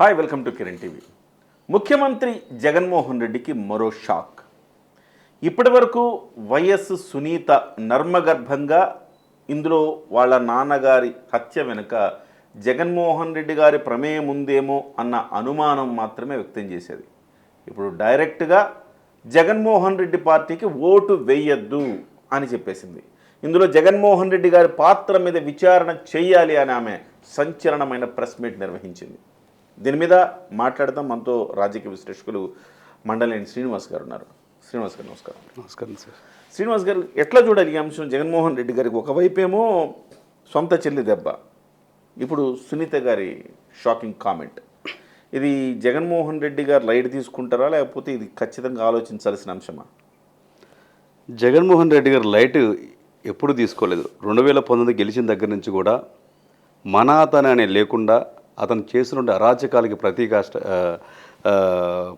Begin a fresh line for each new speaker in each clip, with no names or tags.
Hi welcome to Kiran TV ముఖ్యమంత్రి జగన్మోహన్ రెడ్డికి మరో షాక్. ఇప్పటి వరకు వైఎస్ సునీత నర్మగర్భంగా ఇందులో వాళ్ళ నాన్నగారి హత్య వెనుక జగన్మోహన్ రెడ్డి గారి ప్రమేయం ఉందేమో అన్న అనుమానం మాత్రమే వ్యక్తం చేసేది. ఇప్పుడు డైరెక్ట్గా జగన్మోహన్ రెడ్డి పార్టీకి ఓటు వేయద్దు అని చెప్పేసింది. ఇందులో జగన్మోహన్ రెడ్డి గారి పాత్ర మీద విచారణ చేయాలి అని ఆమె సంచలనమైన ప్రెస్ మీట్ నిర్వహించింది. దీని మీద మాట్లాడదాం. మనతో రాజకీయ విశ్లేషకులు మండలేని శ్రీనివాస్ గారు ఉన్నారు. శ్రీనివాస్ గారు నమస్కారం.
నమస్కారం సార్.
శ్రీనివాస్ గారు ఎట్లా చూడాలి ఈ అంశం? జగన్మోహన్ రెడ్డి గారికి ఒకవైపేమో సొంత చెల్లి దెబ్బ. ఇప్పుడు సునీత గారి షాకింగ్ కామెంట్. ఇది జగన్మోహన్ రెడ్డి గారు లైట్ తీసుకుంటారా? లేకపోతే ఇది ఖచ్చితంగా ఆలోచించాల్సిన అంశమా?
జగన్మోహన్ రెడ్డి గారు లైట్ ఎప్పుడు తీసుకోలేదు. రెండు వేల పంతొమ్మిది గెలిచిన దగ్గర నుంచి కూడా మన అతను అనే లేకుండా అతను చేసిన అరాచకాలకి ప్రతీకాష్ట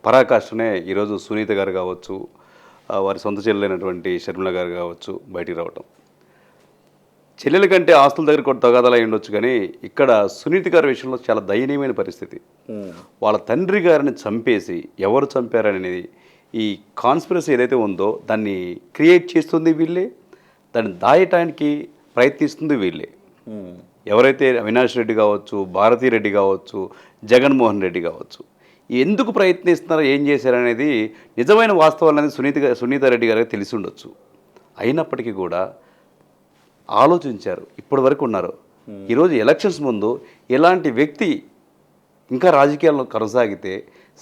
పరాకాష్ఠనే ఈరోజు సునీత గారు కావచ్చు వారి సొంత చెల్లెలైనటువంటి షర్మిల గారు కావచ్చు బయటికి రావటం. చెల్లెల కంటే ఆస్తుల దగ్గర కూడా తగాదాలు అయి ఉండొచ్చు కానీ ఇక్కడ సునీత గారి విషయంలో చాలా దయనీయమైన పరిస్థితి. వాళ్ళ తండ్రి గారిని చంపేసి ఎవరు చంపారనేది ఈ కాన్స్పిరసీ ఏదైతే ఉందో దాన్ని క్రియేట్ చేస్తుంది వీళ్ళే దాన్ని దాయటానికి ప్రయత్నిస్తుంది వీళ్ళే. ఎవరైతే అవినాష్ రెడ్డి కావచ్చు భారతీ రెడ్డి కావచ్చు జగన్మోహన్ రెడ్డి కావచ్చు ఎందుకు ప్రయత్నిస్తున్నారో ఏం చేశారనేది నిజమైన వాస్తవాలు అనేది సునీత సునీత రెడ్డి గారికి తెలిసి ఉండొచ్చు. అయినప్పటికీ కూడా ఆలోచించారు ఇప్పటి వరకు ఉన్నారు. ఈరోజు ఎలక్షన్స్ ముందు ఇలాంటి వ్యక్తి ఇంకా రాజకీయాల్లో కొనసాగితే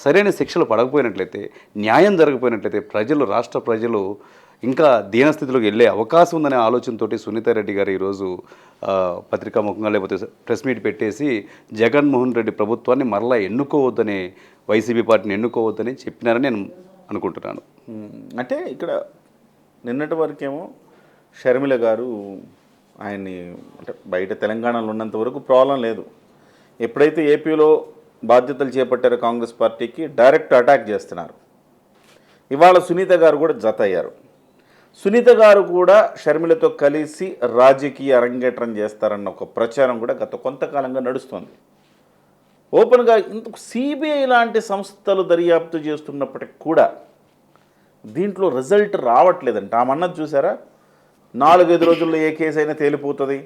సరైన శిక్షలు పడకపోయినట్లయితే న్యాయం జరగకపోయినట్లయితే ప్రజలు రాష్ట్ర ప్రజలు ఇంకా దీనస్థితిలోకి వెళ్ళే అవకాశం ఉందనే ఆలోచనతోటి సునీత రెడ్డి గారు ఈరోజు ఆ, పత్రికాముఖంగా లేకపోతే ప్రెస్ మీట్ పెట్టేసి జగన్మోహన్ రెడ్డి ప్రభుత్వాన్ని మరలా ఎన్నుకోవద్దని వైసీపీ పార్టీని ఎన్నుకోవద్దని చెప్పినారని నేను అనుకుంటున్నాను.
అంటే ఇక్కడ నిన్నటి వరకేమో షర్మిల గారు ఆయన్ని అంటే బయట తెలంగాణలో ఉన్నంత వరకు ప్రాబ్లం లేదు. ఎప్పుడైతే ఏపీలో బాధ్యతలు చేపట్టారో కాంగ్రెస్ పార్టీకి డైరెక్ట్ అటాక్ చేస్తున్నారు. ఇవాళ సునీత గారు కూడా జత అయ్యారు. సునీత గారు కూడా షర్మిలతో కలిసి రాజకీయ అరంగేట్రం చేస్తారన్న ఒక ప్రచారం కూడా గత కొంతకాలంగా నడుస్తోంది. ఓపెన్గా ఇంతకు సిబిఐ లాంటి సంస్థలు దర్యాప్తు చేస్తున్నప్పటికి కూడా దీంట్లో రిజల్ట్ రావట్లేదంట. ఆమె అన్నది చూసారా? నాలుగైదు రోజుల్లో ఏ కేసు అయినా తేలిపోతుంది.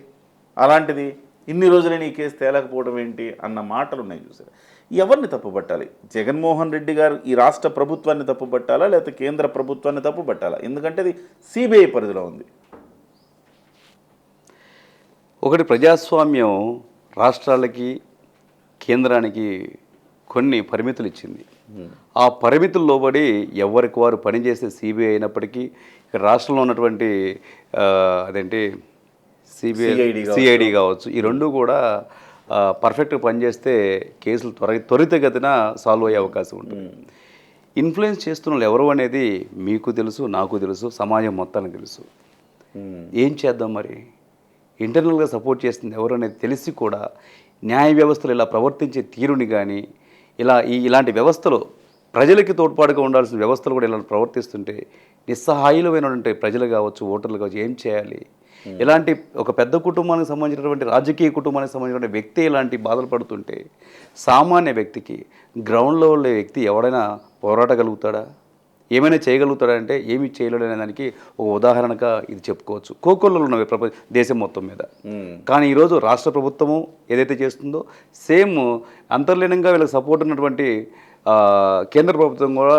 అలాంటిది ఇన్ని రోజులైనా ఈ కేసు తేలకపోవడం ఏంటి అన్న మాటలు ఉన్నాయి చూసారా? ఎవరిని తప్పుపట్టాలి? జగన్మోహన్ రెడ్డి గారు ఈ రాష్ట్ర ప్రభుత్వాన్ని తప్పుపట్టాలా? లేకపోతే కేంద్ర ప్రభుత్వాన్ని తప్పుపట్టాలా? ఎందుకంటే అది సిబిఐ పరిధిలో ఉంది.
ఒకటి ప్రజాస్వామ్యం రాష్ట్రాలకి కేంద్రానికి కొన్ని పరిమితులు ఇచ్చింది. ఆ పరిమితులు లోబడి ఎవరికి వారు పనిచేసే సిబిఐ అయినప్పటికీ ఇక్కడ రాష్ట్రంలో ఉన్నటువంటి అదేంటి? సిబిఐ. సిఐడి కావచ్చు. ఈ రెండు కూడా పర్ఫెక్ట్గా పనిచేస్తే కేసులు త్వర త్వరితగతిన సాల్వ్ అయ్యే అవకాశం ఉంటుంది. ఇన్ఫ్లుయెన్స్ చేస్తున్న వాళ్ళు ఎవరు అనేది మీకు తెలుసు నాకు తెలుసు సమాజం మొత్తానికి తెలుసు. ఏం చేద్దాం మరి? ఇంటర్నల్గా సపోర్ట్ చేస్తుంది ఎవరు అనేది తెలిసి కూడా న్యాయ వ్యవస్థలు ఇలా ప్రవర్తించే తీరుని కానీ ఇలా ఈ ఇలాంటి వ్యవస్థలు ప్రజలకి తోడ్పాటుగా ఉండాల్సిన వ్యవస్థలు కూడా ఇలా ప్రవర్తిస్తుంటే నిస్సహాయులమైనటువంటి ప్రజలు కావచ్చు ఓటర్లు కావచ్చు ఏం చేయాలి? ఇలాంటి ఒక పెద్ద కుటుంబానికి సంబంధించినటువంటి రాజకీయ కుటుంబానికి సంబంధించిన వ్యక్తి ఇలాంటి బాధలు పడుతుంటే సామాన్య వ్యక్తికి గ్రౌండ్లో ఉండే వ్యక్తి ఎవడైనా పోరాటగలుగుతాడా ఏమైనా చేయగలుగుతాడంటే ఏమి చేయలేడు అనే దానికి ఒక ఉదాహరణగా ఇది చెప్పుకోవచ్చు. కోకొల్లలు ఉన్నవి ప్రపంచ దేశం మొత్తం మీద. కానీ ఈరోజు రాష్ట్ర ప్రభుత్వము ఏదైతే చేస్తుందో సేమ్ అంతర్లీనంగా వీళ్ళకి సపోర్ట్ ఉన్నటువంటి కేంద్ర ప్రభుత్వం కూడా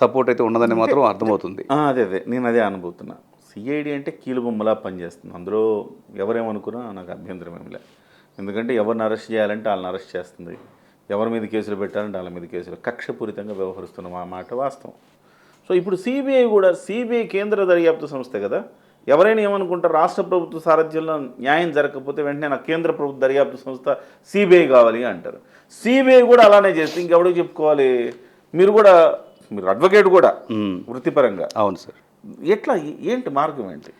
సపోర్ట్ అయితే ఉన్నదని మాత్రం అర్థమవుతుంది.
అదే అదే. నేను అదే అనుభూతున్నా. సిఐడి అంటే కీలుబొమ్మలా పనిచేస్తుంది. అందులో ఎవరేమనుకున్నా నాకు అభ్యంతరం ఏమి లే. ఎందుకంటే ఎవరిని అరెస్ట్ చేయాలంటే వాళ్ళని అరెస్ట్ చేస్తుంది. ఎవరి మీద కేసులు పెట్టాలంటే వాళ్ళ మీద కేసులు. కక్షపూరితంగా వ్యవహరిస్తున్న మా మాట వాస్తవం. సో ఇప్పుడు సిబిఐ కూడా సిబిఐ కేంద్ర దర్యాప్తు సంస్థ కదా? ఎవరైనా ఏమనుకుంటారు? రాష్ట్ర ప్రభుత్వ సారథ్యంలో న్యాయం జరగకపోతే వెంటనే నాకు కేంద్ర ప్రభుత్వ దర్యాప్తు సంస్థ సిబిఐ కావాలి అంటారు. సిబిఐ కూడా అలానే చేస్తే ఇంకెవడికి చెప్పుకోవాలి? మీరు కూడా మీరు అడ్వకేట్ కూడా. వృత్తిపరంగా.
అవును సార్.
ఎట్లా ఏంటి మార్గం ఏంటి?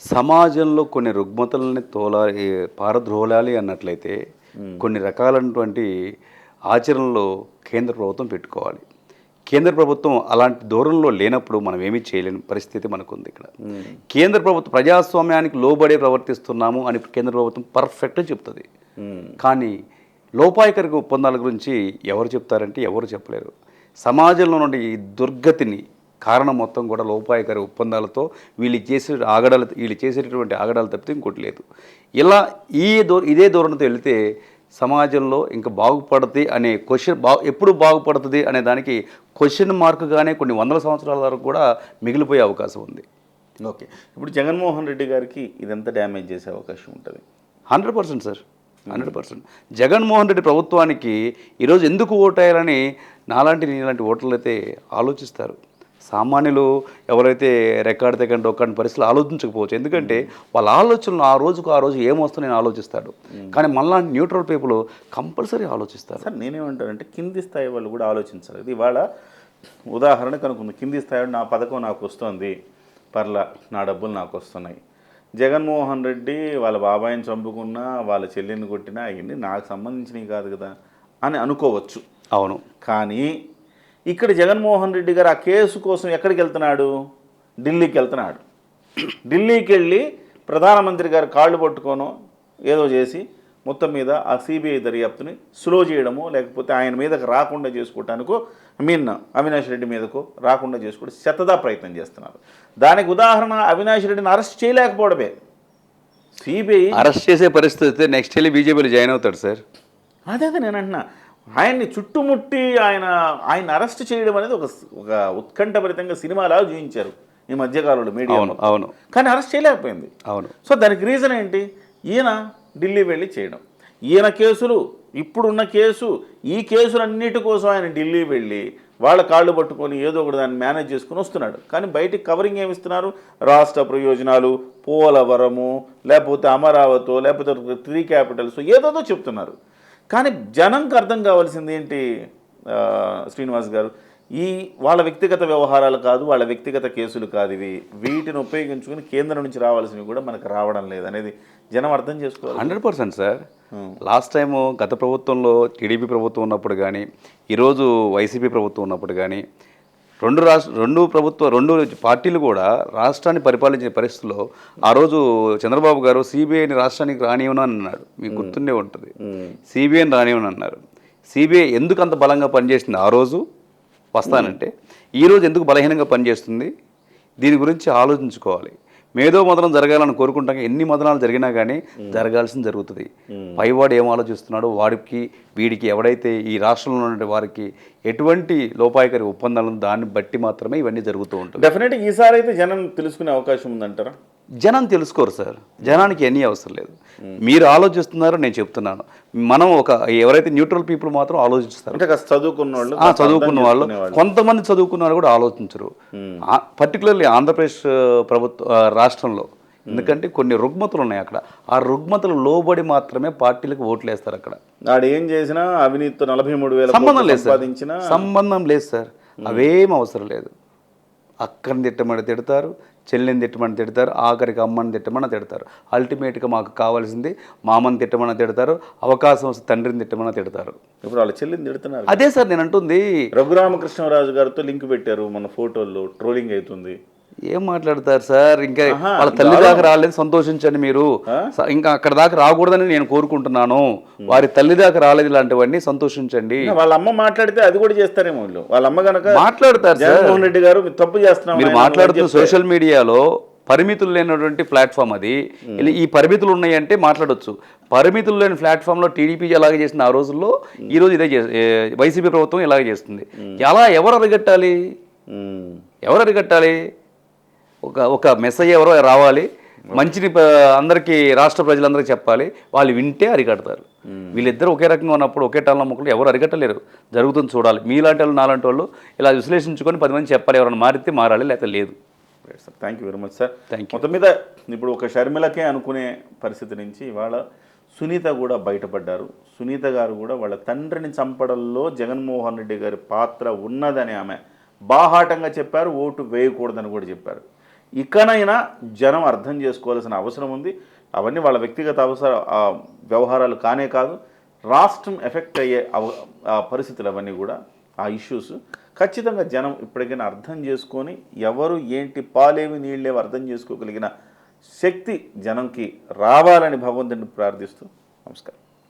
సమాజంలో కొన్ని రుగ్మతలని తోలా ఏ, పారద్రోలాలి అన్నట్లయితే కొన్ని రకాలైనటువంటి ఆచరణలో కేంద్ర ప్రభుత్వం పెట్టుకోవాలి. కేంద్ర ప్రభుత్వం అలాంటి దూరంలో లేనప్పుడు మనం ఏమీ చేయలేని పరిస్థితి మనకుంది ఇక్కడ. కేంద్ర ప్రభుత్వం ప్రజాస్వామ్యానికి లోబడే ప్రవర్తిస్తున్నాము అని కేంద్ర ప్రభుత్వం పర్ఫెక్ట్గా చెప్తుంది. కానీ లోపాయకరిక ఒప్పందాల గురించి ఎవరు చెప్తారంటే ఎవరు చెప్పలేరు. సమాజంలో నుండి ఈ దుర్గతిని కారణం మొత్తం కూడా లోపాయకర ఒప్పందాలతో వీళ్ళు చేసే ఆగడాలు వీళ్ళు చేసేటటువంటి ఆగడాలు తప్పితే ఇంకోటి లేదు. ఇలా ఈ దో ఇదే ధోరణితో వెళితే సమాజంలో ఇంకా బాగుపడుతుంది అనే క్వశ్చన్ బా ఎప్పుడు బాగుపడుతుంది అనే దానికి క్వశ్చన్ మార్క్గానే కొన్ని వందల సంవత్సరాల వరకు కూడా మిగిలిపోయే అవకాశం ఉంది.
ఓకే. ఇప్పుడు జగన్మోహన్ రెడ్డి గారికి ఇదంతా డ్యామేజ్ చేసే అవకాశం ఉంటుంది.
Hundred percent sir. Hundred percent. Jaganmohan Reddy ప్రభుత్వానికి ఈరోజు ఎందుకు ఓటేయాలని నాలాంటి నీలాంటి ఓటర్లు అయితే ఆలోచిస్తారు. సామాన్యులు ఎవరైతే రెక్కాడితే కంటే ఒక్కడి పరిస్థితులు ఆలోచించకపోవచ్చు. ఎందుకంటే వాళ్ళ ఆలోచనలు ఆ రోజుకు ఆ రోజు ఏమొస్తుందని ఆలోచిస్తాడు కానీ మళ్ళా న్యూట్రల్ పీపుల్ కంపల్సరీ ఆలోచిస్తారు.
సార్ నేనేమంటానంటే కింది స్థాయి వాళ్ళు కూడా ఆలోచించాలి. ఇది ఇవాళ ఉదాహరణకు అనుకుంది. కింది స్థాయి నా పథకం నాకు వస్తుంది. పర్ల నా డబ్బులు నాకు వస్తున్నాయి. జగన్మోహన్ రెడ్డి వాళ్ళ బాబాయిని చంపుకున్నా వాళ్ళ చెల్లిని కొట్టినా అవన్నీ నాకు సంబంధించినవి కాదు కదా అని అనుకోవచ్చు.
అవును.
కానీ ఇక్కడ జగన్మోహన్ రెడ్డి గారు ఆ కేసు కోసం ఎక్కడికి వెళ్తున్నాడు? ఢిల్లీకి వెళ్తున్నాడు. ఢిల్లీకి వెళ్ళి ప్రధానమంత్రి గారు కాళ్ళు పట్టుకోనో ఏదో చేసి మొత్తం మీద ఆ సిబిఐ దర్యాప్తుని స్లో చేయడమో లేకపోతే ఆయన మీదకు రాకుండా చేసుకోవటానికో ఐ మీన్ అవినాష్ రెడ్డి మీదకో రాకుండా చేసుకోవడం శతదా ప్రయత్నం చేస్తున్నారు. దానికి ఉదాహరణ అవినాష్ రెడ్డిని అరెస్ట్ చేయలేకపోవడమే. సిబిఐ
అరెస్ట్ చేసే పరిస్థితి నెక్స్ట్ వెళ్ళి బీజేపీలో జాయిన్ అవుతాడు సార్.
అదే అదే నేను అంటున్నా. ఆయన్ని చుట్టుముట్టి ఆయన ఆయన అరెస్ట్ చేయడం అనేది ఒక ఒక ఉత్కంఠభరితంగా సినిమాలా చూపించారు ఈ మధ్యకాలంలో మీడియా
అవును అవును.
కానీ అరెస్ట్ చేయలేకపోయింది.
అవును.
సో దానికి రీజన్ ఏంటి? ఈయన ఢిల్లీ వెళ్ళి చేయడం. ఈయన కేసులు ఇప్పుడున్న కేసు ఈ కేసులన్నిటి కోసం ఆయన ఢిల్లీ వెళ్ళి వాళ్ళ కాళ్ళు పట్టుకొని ఏదో ఒకటి దాన్ని మేనేజ్ చేసుకుని వస్తున్నాడు. కానీ బయటికి కవరింగ్ ఏమి ఇస్తున్నారు? రాష్ట్ర ప్రయోజనాలు పోలవరము లేకపోతే అమరావతి లేకపోతే త్రీ క్యాపిటల్స్ ఏదోదో చెప్తున్నారు. కానీ జనంకి అర్థం కావాల్సింది ఏంటి శ్రీనివాస్ గారు? ఈ వాళ్ళ వ్యక్తిగత వ్యవహారాలు కాదు వాళ్ళ వ్యక్తిగత కేసులు కాదు ఇవి. వీటిని ఉపయోగించుకుని కేంద్రం నుంచి రావాల్సినవి కూడా మనకు రావడం లేదు అనేది జనం అర్థం చేసుకోవాలి.
Hundred percent sir. Last time గత ప్రభుత్వంలో టీడీపీ ప్రభుత్వం ఉన్నప్పుడు కానీ ఈరోజు వైసీపీ ప్రభుత్వం ఉన్నప్పుడు కానీ రెండు రాష్ట్ర రెండు ప్రభుత్వ రెండు పార్టీలు కూడా రాష్ట్రాన్ని పరిపాలించే పరిస్థితుల్లో ఆ రోజు చంద్రబాబు గారు సిబిఐని రాష్ట్రానికి రానివ్వను అని అన్నాడు. మీకు గుర్తుండే ఉంటుంది. సిబిఐని రానివ్వను అన్నారు. సిబిఐ ఎందుకు అంత బలంగా పనిచేసింది ఆ రోజు? వస్తానంటే ఈ రోజు ఎందుకు బలహీనంగా పనిచేస్తుంది? దీని గురించి ఆలోచించుకోవాలి. మేధో మదనం జరగాలని కోరుకుంటాం. ఎన్ని మదనాలు జరిగినా కానీ జరగాల్సింది జరుగుతుంది. పైవాడు ఏం ఆలోచిస్తున్నాడో వాడికి వీడికి ఎవడైతే ఈ రాష్ట్రంలో ఉన్న వారికి ఎటువంటి లోపాయకరి ఒప్పందాలు ఉందో దాన్ని బట్టి మాత్రమే ఇవన్నీ జరుగుతూ ఉంటుంది.
డెఫినెట్గా ఈసారి అయితే జనం తెలుసుకునే అవకాశం ఉందంటారా?
జనం తెలుసుకోరు సార్. జనానికి ఎన్ని అవసరం లేదు. మీరు ఆలోచిస్తున్నారు నేను చెప్తున్నాను. మనం ఒక ఎవరైతే న్యూట్రల్ పీపుల్ మాత్రం ఆలోచిస్తారు.
చదువుకున్న వాళ్ళు
చదువుకున్న వాళ్ళు కొంతమంది చదువుకున్న వాళ్ళు కూడా ఆలోచించరు. పర్టికులర్లీ ఆంధ్రప్రదేశ్ ప్రభుత్వ రాష్ట్రంలో. ఎందుకంటే కొన్ని రుగ్మతలు ఉన్నాయి అక్కడ. ఆ రుగ్మతలు లోబడి మాత్రమే పార్టీలకు ఓట్లు వేస్తారు అక్కడ.
ఆడు ఏం చేసినా అవినీతితో నలభై మూడు వేల
సంబంధం లేదు సంబంధం లేదు సార్. అవేం అవసరం లేదు. అక్కని తిట్టమని తిడతారు చెల్లిని తిట్టమని తిడతారు ఆఖరికి అమ్మని తిట్టమని తిడతారు. అల్టిమేట్గా మాకు కావాల్సింది మామని తిట్టమని తిడతారు అవకాశం వస్తే తండ్రిని తిట్టమని తిడతారు.
ఇప్పుడు వాళ్ళ చెల్లిని తిడుతున్నారు.
అదే సార్ నేను అంటుంది
రఘురామకృష్ణరాజు గారితో లింక్ పెట్టారు మన ఫోటోల్లో ట్రోలింగ్ అవుతుంది.
ఏం మాట్లాడతారు సార్? ఇంకా వాళ్ళ తల్లి దాకా రాలేదు సంతోషించండి మీరు. ఇంకా అక్కడ దాకా రాకూడదని నేను కోరుకుంటున్నాను. వారి తల్లి దాకా రాలేదు ఇలాంటివన్నీ సంతోషించండి.
వాళ్ళ అమ్మ మాట్లాడితే అది కూడా చేస్తారేమో వీళ్ళు. వాళ్ళ అమ్మ గనక
మాట్లాడతారు సార్.
జగన్మోహన్ రెడ్డి గారు తప్పు చేస్తున్నాం
మీరు మాట్లాడుతున్న సోషల్ మీడియాలో పరిమితులు లేనటువంటి ప్లాట్ఫామ్ అది. ఈ పరిమితులు ఉన్నాయి అంటే మాట్లాడొచ్చు. పరిమితులు లేని ప్లాట్ఫామ్లో టీడీపీ ఎలాగ చేసింది ఆ రోజుల్లో ఈ రోజు ఇదే వైసీపీ ప్రభుత్వం ఇలాగే చేస్తుంది? ఎలా ఎవరు అరిగట్టాలి. ఎవరు అరిగట్టాలి? ఒక ఒక మెసేజ్ ఎవరో రావాలి. మంచిని అందరికీ రాష్ట్ర ప్రజలందరికీ చెప్పాలి. వాళ్ళు వింటే అరికడతారు. వీళ్ళిద్దరు ఒకే రకంగా ఉన్నప్పుడు ఒకే టాల మొక్కలు ఎవరు అరికట్టలేరు. జరుగుతుంది చూడాలి. మీలాంటి వాళ్ళు నాలాంటి వాళ్ళు ఇలా విశ్లేషించుకొని పది మంది చెప్పాలి. ఎవరైనా మారితే మారాలి లేకపోతే లేదు.
Sir thank you very much sir
you.
మొత్తం మీద ఇప్పుడు ఒక షర్మిలకే అనుకునే పరిస్థితి నుంచి ఇవాళ సునీత కూడా బయటపడ్డారు. సునీత గారు కూడా వాళ్ళ తండ్రిని చంపడంలో జగన్మోహన్ రెడ్డి గారి పాత్ర ఉన్నదని ఆమె బాహాటంగా చెప్పారు. ఓటు వేయకూడదని కూడా చెప్పారు. ఇకనైనా జనం అర్థం చేసుకోవాల్సిన అవసరం ఉంది. అవన్నీ వాళ్ళ వ్యక్తిగత అవసర వ్యవహారాలు కానే కాదు రాష్ట్రం ఎఫెక్ట్ అయ్యే పరిస్థితులు అవన్నీ కూడా ఆ ఇష్యూస్ ఖచ్చితంగా జనం ఇప్పటికైనా అర్థం చేసుకొని ఎవరు ఏంటి పాలేవి నీళ్ళేవి అర్థం చేసుకోగలిగిన శక్తి జనంకి రావాలని భగవంతుడిని ప్రార్థిస్తూ నమస్కారం.